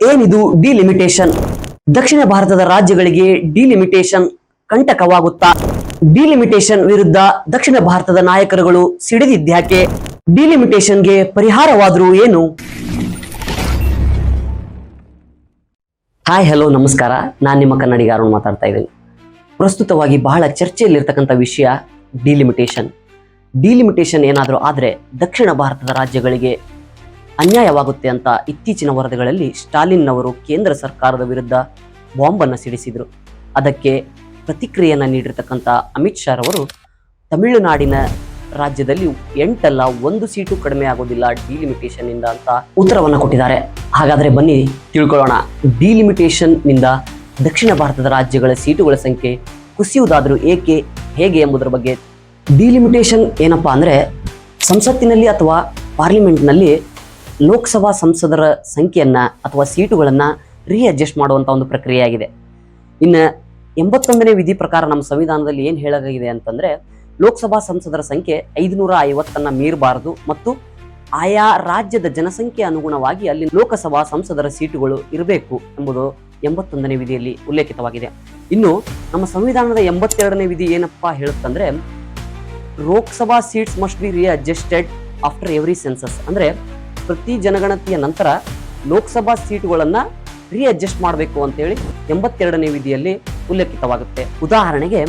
ಏನಿದು ಡಿಲಿಮಿಟೇಷನ್ ದಕ್ಷಿಣ ಭಾರತದ ರಾಜ್ಯಗಳಿಗೆ ಡಿಲಿಮಿಟೇಷನ್ ಕಂಟಕವಾಗುತ್ತಾ? ಡಿಲಿಮಿಟೇಷನ್ ವಿರುದ್ಧ ದಕ್ಷಿಣ ಭಾರತದ ನಾಯಕರುಗಳು ಸಿಡಿದಿದ್ಯಾಕೆ ಡಿಲಿಮಿಟೇಷನ್ಗೆ ಪರಿಹಾರವಾದರೂ ಏನು? ಹಾಯ್ ಹಲೋ ನಮಸ್ಕಾರ. ನಾನು ನಿಮ್ಮ ಕನ್ನಡಿಗ ಅರುಣ್ ಮಾತಾಡ್ತಾ ಇದ್ದೀನಿ. ಪ್ರಸ್ತುತವಾಗಿ ಬಹಳ ಚರ್ಚೆಯಲ್ಲಿರ್ತಕ್ಕಂಥ ವಿಷಯ ಡಿಲಿಮಿಟೇಷನ್ ಡಿಲಿಮಿಟೇಷನ್ ಏನಾದರೂ ಆದರೆ ದಕ್ಷಿಣ ಭಾರತದ ರಾಜ್ಯಗಳಿಗೆ ಅನ್ಯಾಯವಾಗುತ್ತೆ ಅಂತ ಇತ್ತೀಚಿನ ವರದಿಗಳಲ್ಲಿ ಸ್ಟಾಲಿನ್ ಅವರು ಕೇಂದ್ರ ಸರ್ಕಾರದ ವಿರುದ್ಧ ಬಾಂಬನ್ನು ಸಿಡಿಸಿದರು. ಅದಕ್ಕೆ ಪ್ರತಿಕ್ರಿಯೆಯನ್ನು ನೀಡಿರ್ತಕ್ಕಂಥ ಅಮಿತ್ ಶಾ ರವರು ತಮಿಳುನಾಡಿನ ರಾಜ್ಯದಲ್ಲಿ ಎಂಟಲ್ಲ ಒಂದು ಸೀಟು ಕಡಿಮೆ ಆಗೋದಿಲ್ಲ ಡಿಲಿಮಿಟೇಷನ್ ಇಂದ ಅಂತ ಉತ್ತರವನ್ನು ಕೊಟ್ಟಿದ್ದಾರೆ. ಹಾಗಾದರೆ ಬನ್ನಿ ತಿಳ್ಕೊಳ್ಳೋಣ. ಡಿಲಿಮಿಟೇಷನ್ನಿಂದ ದಕ್ಷಿಣ ಭಾರತದ ರಾಜ್ಯಗಳ ಸೀಟುಗಳ ಸಂಖ್ಯೆ ಕುಸಿಯುವುದಾದರೂ ಏಕೆ, ಹೇಗೆ ಎಂಬುದರ ಬಗ್ಗೆ ಡಿಲಿಮಿಟೇಷನ್ ಏನಪ್ಪಾ ಅಂದರೆ ಸಂಸತ್ತಿನಲ್ಲಿ ಅಥವಾ ಪಾರ್ಲಿಮೆಂಟ್ನಲ್ಲಿ ಲೋಕಸಭಾ ಸಂಸದರ ಸಂಖ್ಯೆಯನ್ನು ಅಥವಾ ಸೀಟುಗಳನ್ನು ರೀಅಡ್ಜಸ್ಟ್ ಮಾಡುವಂಥ ಒಂದು ಪ್ರಕ್ರಿಯೆಯಾಗಿದೆ. ಇನ್ನು ಎಂಬತ್ತೊಂದನೇ ವಿಧಿ ಪ್ರಕಾರ ನಮ್ಮ ಸಂವಿಧಾನದಲ್ಲಿ ಏನು ಹೇಳಲಾಗಿದೆ ಅಂತಂದರೆ, ಲೋಕಸಭಾ ಸಂಸದರ ಸಂಖ್ಯೆ ಐದುನೂರ ಐವತ್ತನ್ನು ಮೀರಬಾರದು ಮತ್ತು ಆಯಾ ರಾಜ್ಯದ ಜನಸಂಖ್ಯೆ ಅನುಗುಣವಾಗಿ ಅಲ್ಲಿ ಲೋಕಸಭಾ ಸಂಸದರ ಸೀಟುಗಳು ಇರಬೇಕು ಎಂಬುದು ಎಂಬತ್ತೊಂದನೇ ವಿಧಿಯಲ್ಲಿ ಉಲ್ಲೇಖಿತವಾಗಿದೆ. ಇನ್ನು ನಮ್ಮ ಸಂವಿಧಾನದ ಎಂಬತ್ತೆರಡನೇ ವಿಧಿ ಏನಪ್ಪಾ ಹೇಳುತ್ತಂದ್ರೆ, Lok Sabha seats must be readjusted after every census ಅಂದ್ರೆ ಪ್ರತಿ ಜನಗಣತಿಯ ನಂತರ ಲೋಕಸಭಾ ಸೀಟುಗಳನ್ನು ರೀಅಡ್ಜಸ್ಟ್ ಮಾಡಬೇಕು ಅಂತೇಳಿ ಎಂಬತ್ತೆರಡನೇ ವಿಧಿಯಲ್ಲಿ ಉಲ್ಲೇಖಿತವಾಗುತ್ತೆ. ಉದಾಹರಣೆಗೆ,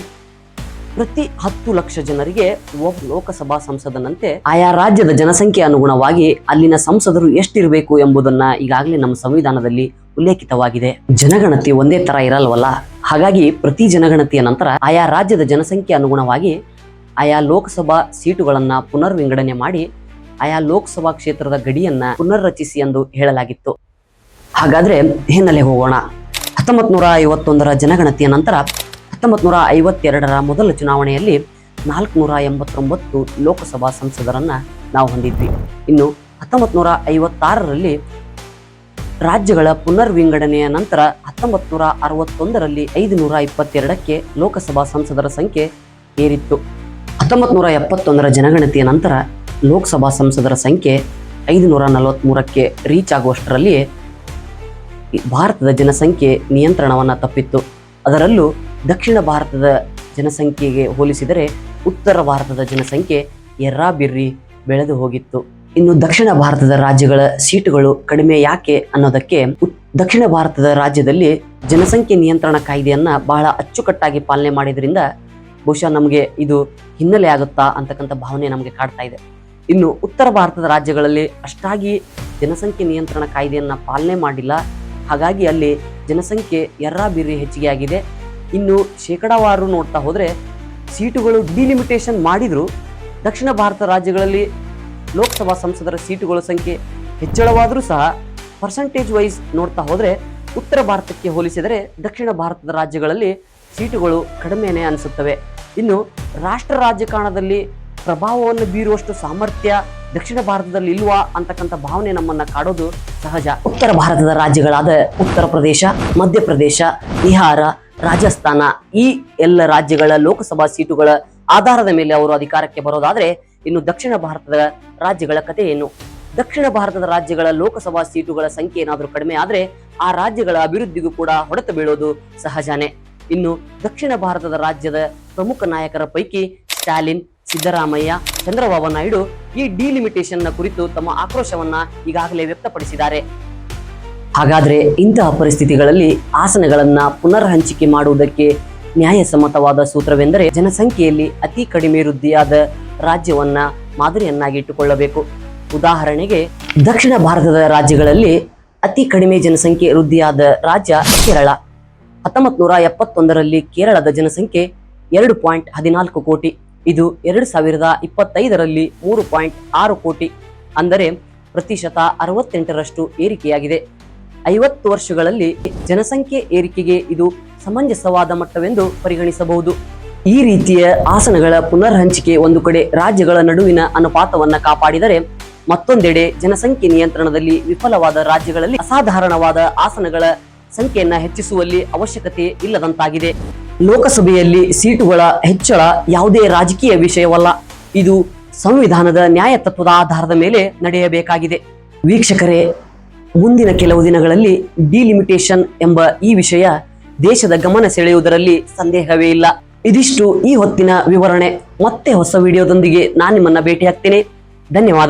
ಪ್ರತಿ ಹತ್ತು ಲಕ್ಷ ಜನರಿಗೆ ಒಬ್ಬ ಲೋಕಸಭಾ ಸಂಸದನಂತೆ ಆಯಾ ರಾಜ್ಯದ ಜನಸಂಖ್ಯೆ ಅನುಗುಣವಾಗಿ ಅಲ್ಲಿನ ಸಂಸದರು ಎಷ್ಟಿರಬೇಕು ಎಂಬುದನ್ನ ಈಗಾಗಲೇ ನಮ್ಮ ಸಂವಿಧಾನದಲ್ಲಿ ಉಲ್ಲೇಖಿತವಾಗಿದೆ. ಜನಗಣತಿ ಒಂದೇ ತರ ಇರಲ್ವಲ್ಲ? ಹಾಗಾಗಿ ಪ್ರತಿ ಜನಗಣತಿಯ ನಂತರ ಆಯಾ ರಾಜ್ಯದ ಜನಸಂಖ್ಯೆ ಅನುಗುಣವಾಗಿ ಆಯಾ ಲೋಕಸಭಾ ಸೀಟುಗಳನ್ನು ಪುನರ್ ವಿಂಗಡಣೆ ಮಾಡಿ ಆಯಾ ಲೋಕಸಭಾ ಕ್ಷೇತ್ರದ ಗಡಿಯನ್ನ ಪುನರ್ರಚಿಸಿ ಎಂದು ಹೇಳಲಾಗಿತ್ತು. ಹಾಗಾದ್ರೆ ಹಿನ್ನೆಲೆ ಹೋಗೋಣ. ಹತ್ತೊಂಬತ್ ನೂರ ಐವತ್ತೊಂದರ ಜನಗಣತಿಯ ನಂತರ ಹತ್ತೊಂಬತ್ ನೂರ ಐವತ್ತೆರಡರ ಮೊದಲ ಚುನಾವಣೆಯಲ್ಲಿ ನಾಲ್ಕುನೂರ ಎಂಬತ್ತೊಂಬತ್ತು ಲೋಕಸಭಾ ಸಂಸದರನ್ನ ನಾವು ಹೊಂದಿದ್ವಿ. ಇನ್ನು ಹತ್ತೊಂಬತ್ ನೂರ ಐವತ್ತಾರರಲ್ಲಿ ರಾಜ್ಯಗಳ ಪುನರ್ ವಿಂಗಡಣೆಯ ನಂತರ ಹತ್ತೊಂಬತ್ ನೂರ ಅರವತ್ತೊಂದರಲ್ಲಿ ಐದು ನೂರ ಇಪ್ಪತ್ತೆರಡಕ್ಕೆ ಲೋಕಸಭಾ ಸಂಸದರ ಸಂಖ್ಯೆ ಏರಿತ್ತು. ಹತ್ತೊಂಬತ್ ನೂರ ಎಪ್ಪತ್ತೊಂದರ ಜನಗಣತಿಯ ನಂತರ ಲೋಕಸಭಾ ಸಂಸದರ ಸಂಖ್ಯೆ ಐದು ನೂರ ನಲವತ್ತ್ಮೂರಕ್ಕೆ ರೀಚ್ ಆಗುವಷ್ಟರಲ್ಲಿ ಭಾರತದ ಜನಸಂಖ್ಯೆ ನಿಯಂತ್ರಣವನ್ನು ತಪ್ಪಿತ್ತು. ಅದರಲ್ಲೂ ದಕ್ಷಿಣ ಭಾರತದ ಜನಸಂಖ್ಯೆಗೆ ಹೋಲಿಸಿದರೆ ಉತ್ತರ ಭಾರತದ ಜನಸಂಖ್ಯೆ ಎರ್ರಾಬಿರ್ರಿ ಬೆಳೆದು ಹೋಗಿತ್ತು. ಇನ್ನು ದಕ್ಷಿಣ ಭಾರತದ ರಾಜ್ಯಗಳ ಸೀಟುಗಳು ಕಡಿಮೆ ಯಾಕೆ ಅನ್ನೋದಕ್ಕೆ ದಕ್ಷಿಣ ಭಾರತದ ರಾಜ್ಯದಲ್ಲಿ ಜನಸಂಖ್ಯೆ ನಿಯಂತ್ರಣ ಕಾಯ್ದೆಯನ್ನು ಬಹಳ ಅಚ್ಚುಕಟ್ಟಾಗಿ ಪಾಲನೆ ಮಾಡಿದ್ರಿಂದ ಬಹುಶಃ ನಮಗೆ ಇದು ಹಿನ್ನೆಲೆ ಆಗುತ್ತಾ ಅಂತಕ್ಕಂಥ ಭಾವನೆ ನಮಗೆ ಕಾಡ್ತಾ ಇದೆ. ಇನ್ನು ಉತ್ತರ ಭಾರತದ ರಾಜ್ಯಗಳಲ್ಲಿ ಅಷ್ಟಾಗಿ ಜನಸಂಖ್ಯೆ ನಿಯಂತ್ರಣ ಕಾಯ್ದೆಯನ್ನು ಪಾಲನೆ ಮಾಡಿಲ್ಲ. ಹಾಗಾಗಿ ಅಲ್ಲಿ ಜನಸಂಖ್ಯೆ ಎರ್ರಾಬಿರ್ರಿ ಹೆಚ್ಚಿಗೆ ಆಗಿದೆ ಇನ್ನು ಶೇಕಡಾವಾರು ನೋಡ್ತಾ ಹೋದರೆ ಸೀಟುಗಳು ಡಿಲಿಮಿಟೇಷನ್ ಮಾಡಿದ್ರು. ದಕ್ಷಿಣ ಭಾರತ ರಾಜ್ಯಗಳಲ್ಲಿ ಲೋಕಸಭಾ ಸಂಸದರ ಸೀಟುಗಳ ಸಂಖ್ಯೆ ಹೆಚ್ಚಳವಾದರೂ ಸಹ ಪರ್ಸೆಂಟೇಜ್ ವೈಸ್ ನೋಡ್ತಾ ಹೋದರೆ ಉತ್ತರ ಭಾರತಕ್ಕೆ ಹೋಲಿಸಿದರೆ ದಕ್ಷಿಣ ಭಾರತದ ರಾಜ್ಯಗಳಲ್ಲಿ ಸೀಟುಗಳು ಕಡಿಮೆನೇ ಅನಿಸುತ್ತವೆ. ಇನ್ನು ರಾಷ್ಟ್ರ ರಾಜಕಾರಣದಲ್ಲಿ ಪ್ರಭಾವವನ್ನು ಬೀರುವಷ್ಟು ಸಾಮರ್ಥ್ಯ ದಕ್ಷಿಣ ಭಾರತದಲ್ಲಿ ಇಲ್ವಾ ಅಂತಕ್ಕಂಥ ಭಾವನೆ ನಮ್ಮನ್ನ ಕಾಡೋದು ಸಹಜ. ಉತ್ತರ ಭಾರತದ ರಾಜ್ಯಗಳಾದ ಉತ್ತರ ಪ್ರದೇಶ ಮಧ್ಯಪ್ರದೇಶ ಬಿಹಾರ, ರಾಜಸ್ಥಾನ ಈ ಎಲ್ಲ ರಾಜ್ಯಗಳ ಲೋಕಸಭಾ ಸೀಟುಗಳ ಆಧಾರದ ಮೇಲೆ ಅವರು ಅಧಿಕಾರಕ್ಕೆ ಬರೋದಾದ್ರೆ ಇನ್ನು ದಕ್ಷಿಣ ಭಾರತದ ರಾಜ್ಯಗಳ ಕಥೆ ಏನು? ದಕ್ಷಿಣ ಭಾರತದ ರಾಜ್ಯಗಳ ಲೋಕಸಭಾ ಸೀಟುಗಳ ಸಂಖ್ಯೆ ಏನಾದರೂ ಕಡಿಮೆ ಆದರೆ ಆ ರಾಜ್ಯಗಳ ಅಭಿವೃದ್ಧಿಗೂ ಕೂಡ ಹೊಡೆತ ಬೀಳೋದು ಸಹಜಾನೇ. ಇನ್ನು ದಕ್ಷಿಣ ಭಾರತದ ರಾಜ್ಯದ ಪ್ರಮುಖ ನಾಯಕರ ಪೈಕಿ ಸ್ಟಾಲಿನ್ ಸಿದ್ದರಾಮಯ್ಯ, ಚಂದ್ರಬಾಬು ನಾಯ್ಡು ಈ ಡಿಲಿಮಿಟೇಷನ್ನ ಕುರಿತು ತಮ್ಮ ಆಕ್ರೋಶವನ್ನ ಈಗಾಗಲೇ ವ್ಯಕ್ತಪಡಿಸಿದ್ದಾರೆ. ಹಾಗಾದ್ರೆ ಇಂತಹ ಪರಿಸ್ಥಿತಿಗಳಲ್ಲಿ ಆಸನಗಳನ್ನ ಪುನರ್ ಹಂಚಿಕೆ ಮಾಡುವುದಕ್ಕೆ ನ್ಯಾಯಸಮ್ಮತವಾದ ಸೂತ್ರವೆಂದರೆ ಜನಸಂಖ್ಯೆಯಲ್ಲಿ ಅತಿ ಕಡಿಮೆ ವೃದ್ಧಿಯಾದ ರಾಜ್ಯವನ್ನ ಮಾದರಿಯನ್ನಾಗಿಟ್ಟುಕೊಳ್ಳಬೇಕು ಉದಾಹರಣೆಗೆ, ದಕ್ಷಿಣ ಭಾರತದ ರಾಜ್ಯಗಳಲ್ಲಿ ಅತಿ ಕಡಿಮೆ ಜನಸಂಖ್ಯೆ ವೃದ್ಧಿಯಾದ ರಾಜ್ಯ ಕೇರಳ. ಹತ್ತೊಂಬತ್ತು ನೂರ ಎಪ್ಪತ್ತೊಂದರಲ್ಲಿ ಕೇರಳದ ಜನಸಂಖ್ಯೆ ಎರಡು ಪಾಯಿಂಟ್ ಹದಿನಾಲ್ಕು ಕೋಟಿ. ಇದು ಎರಡು ಸಾವಿರದ ಇಪ್ಪತ್ತೈದರಲ್ಲಿ ಮೂರು ಪಾಯಿಂಟ್ ಆರು ಕೋಟಿ ಅಂದರೆ ಪ್ರತಿಶತ ಅರವತ್ತೆಂಟರಷ್ಟು ಏರಿಕೆಯಾಗಿದೆ. ಐವತ್ತು ವರ್ಷಗಳಲ್ಲಿ ಜನಸಂಖ್ಯೆ ಏರಿಕೆಗೆ ಇದು ಸಮಂಜಸವಾದ ಮಟ್ಟವೆಂದು ಪರಿಗಣಿಸಬಹುದು. ಈ ರೀತಿಯ ಆಸನಗಳ ಪುನರ್ ಹಂಚಿಕೆ ಒಂದು ಕಡೆ ರಾಜ್ಯಗಳ ನಡುವಿನ ಅನುಪಾತವನ್ನು ಕಾಪಾಡಿದರೆ ಮತ್ತೊಂದೆಡೆ ಜನಸಂಖ್ಯೆ ನಿಯಂತ್ರಣದಲ್ಲಿ ವಿಫಲವಾದ ರಾಜ್ಯಗಳಲ್ಲಿ ಅಸಾಧಾರಣವಾದ ಆಸನಗಳ ಸಂಖ್ಯೆಯನ್ನು ಹೆಚ್ಚಿಸುವಲ್ಲಿ ಅವಶ್ಯಕತೆ ಇಲ್ಲದಂತಾಗಿದೆ. ಲೋಕಸಭೆಯಲ್ಲಿ ಸೀಟುಗಳ ಹೆಚ್ಚಳ ಯಾವುದೇ ರಾಜಕೀಯ ವಿಷಯವಲ್ಲ. ಇದು ಸಂವಿಧಾನದ ನ್ಯಾಯ ತತ್ವದ ಆಧಾರದ ಮೇಲೆ ನಡೆಯಬೇಕಾಗಿದೆ. ವೀಕ್ಷಕರೇ, ಮುಂದಿನ ಕೆಲವು ದಿನಗಳಲ್ಲಿ ಡಿಲಿಮಿಟೇಷನ್ ಎಂಬ ಈ ವಿಷಯ ದೇಶದ ಗಮನ ಸೆಳೆಯುವುದರಲ್ಲಿ ಸಂದೇಹವೇ ಇಲ್ಲ. ಇದಿಷ್ಟು ಈ ಹೊತ್ತಿನ ವಿವರಣೆ. ಮತ್ತೆ ಹೊಸ ವಿಡಿಯೋದೊಂದಿಗೆ ನಾನು ನಿಮ್ಮನ್ನ ಭೇಟಿ ಆಗ್ತೇನೆ ಧನ್ಯವಾದ.